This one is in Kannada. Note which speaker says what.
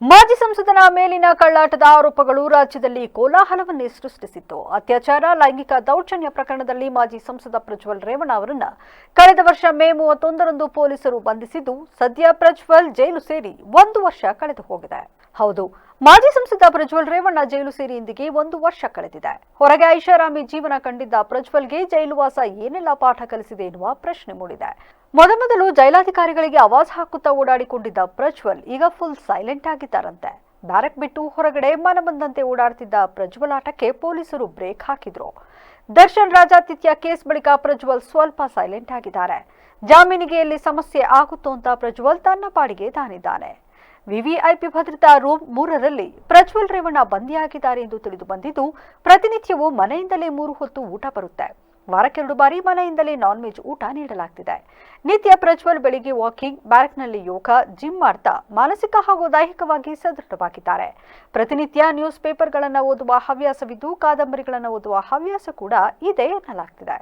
Speaker 1: ಮಾಜಿ ಸಂಸದನ ಮೇಲಿನ ಕಳ್ಳಾಟದ ಆರೋಪಗಳು ರಾಜ್ಯದಲ್ಲಿ ಕೋಲಾಹಲವನ್ನೇ ಸೃಷ್ಟಿಸಿತ್ತು. ಅತ್ಯಾಚಾರ, ಲೈಂಗಿಕ ದೌರ್ಜನ್ಯ ಪ್ರಕರಣದಲ್ಲಿ ಮಾಜಿ ಸಂಸದ ಪ್ರಜ್ವಲ್ ರೇವಣ್ಣ ಅವರನ್ನ ಕಳೆದ ವರ್ಷ ಮೇ ಮೂವತ್ತೊಂದರಂದು ಪೊಲೀಸರು ಬಂಧಿಸಿದ್ದು, ಸದ್ಯ ಪ್ರಜ್ವಲ್ ಜೈಲು ಸೇರಿ ಒಂದು ವರ್ಷ ಕಳೆದು ಹೋಗಿದೆ. ಹೌದು, ಮಾಜಿ ಸಂಸದ ಪ್ರಜ್ವಲ್ ರೇವಣ್ಣ ಜೈಲು ಸೇರಿ ಇಂದಿಗೆ ಒಂದು ವರ್ಷ ಕಳೆದಿದೆ. ಹೊರಗೆ ಐಷಾರಾಮಿ ಜೀವನ ಕಂಡಿದ್ದ ಪ್ರಜ್ವಲ್ಗೆ ಜೈಲುವಾಸ ಏನೆಲ್ಲ ಪಾಠ ಕಲಿಸಿದೆ ಎನ್ನುವ ಪ್ರಶ್ನೆ ಮೂಡಿದೆ. ಮೊದಮೊದಲು ಜೈಲಾಧಿಕಾರಿಗಳಿಗೆ ಆವಾಜ್ ಹಾಕುತ್ತಾ ಓಡಾಡಿಕೊಂಡಿದ್ದ ಪ್ರಜ್ವಲ್ ಈಗ ಫುಲ್ ಸೈಲೆಂಟ್ ಆಗಿದ್ದಾರಂತೆ. ಬ್ಯಾರಕ್ ಬಿಟ್ಟು ಹೊರಗಡೆ ಮನ ಬಂದಂತೆ ಓಡಾಡ್ತಿದ್ದ ಪ್ರಜ್ವಲ್ ಆಟಕ್ಕೆ ಪೊಲೀಸರು ಬ್ರೇಕ್ ಹಾಕಿದ್ರು. ದರ್ಶನ್ ರಾಜಾತಿಥ್ಯ ಕೇಸ್ ಬಳಿಕ ಪ್ರಜ್ವಲ್ ಸ್ವಲ್ಪ ಸೈಲೆಂಟ್ ಆಗಿದ್ದಾರೆ. ಜಾಮೀನಿಗೆ ಎಲ್ಲಿ ಸಮಸ್ಯೆ ಆಗುತ್ತೋ ಅಂತ ಪ್ರಜ್ವಲ್ ತನ್ನ ಪಾಡಿಗೆ ತಾನಿದ್ದಾನೆ ವಿವಿಐಪಿ ಭದ್ರತಾ ರೂಮ್ ಮೂರರಲ್ಲಿ ಪ್ರಜ್ವಲ್ ರೇವಣ್ಣ ಬಂದಿಯಾಗಿದ್ದಾರೆ ಎಂದು ತಿಳಿದು ಬಂದಿದ್ದು, ಪ್ರತಿನಿತ್ಯವೂ ಮನೆಯಿಂದಲೇ ಮೂರು ಹೊತ್ತು ಊಟ ಬರುತ್ತೆ. ವಾರಕ್ಕೆರಡು ಬಾರಿ ಮನೆಯಿಂದಲೇ ನಾನ್ ವೆಜ್ ಊಟ ನೀಡಲಾಗ್ತಿದೆ. ನಿತ್ಯ ಪ್ರಜ್ವಲ್ ಬೆಳಿಗ್ಗೆ ವಾಕಿಂಗ್ ಬ್ಯಾರಕ್ನಲ್ಲಿ ಯೋಗ ಜಿಮ್ ಮಾಡ್ತಾ ಮಾನಸಿಕ ಹಾಗೂ ದೈಹಿಕವಾಗಿ ಸದೃಢವಾಗಿದ್ದಾರೆ. ಪ್ರತಿನಿತ್ಯ ನ್ಯೂಸ್ ಪೇಪರ್ಗಳನ್ನು ಓದುವ ಹವ್ಯಾಸವಿದ್ದು, ಕಾದಂಬರಿಗಳನ್ನು ಓದುವ ಹವ್ಯಾಸ ಕೂಡ ಇದೆ ಎನ್ನಲಾಗ್ತಿದೆ.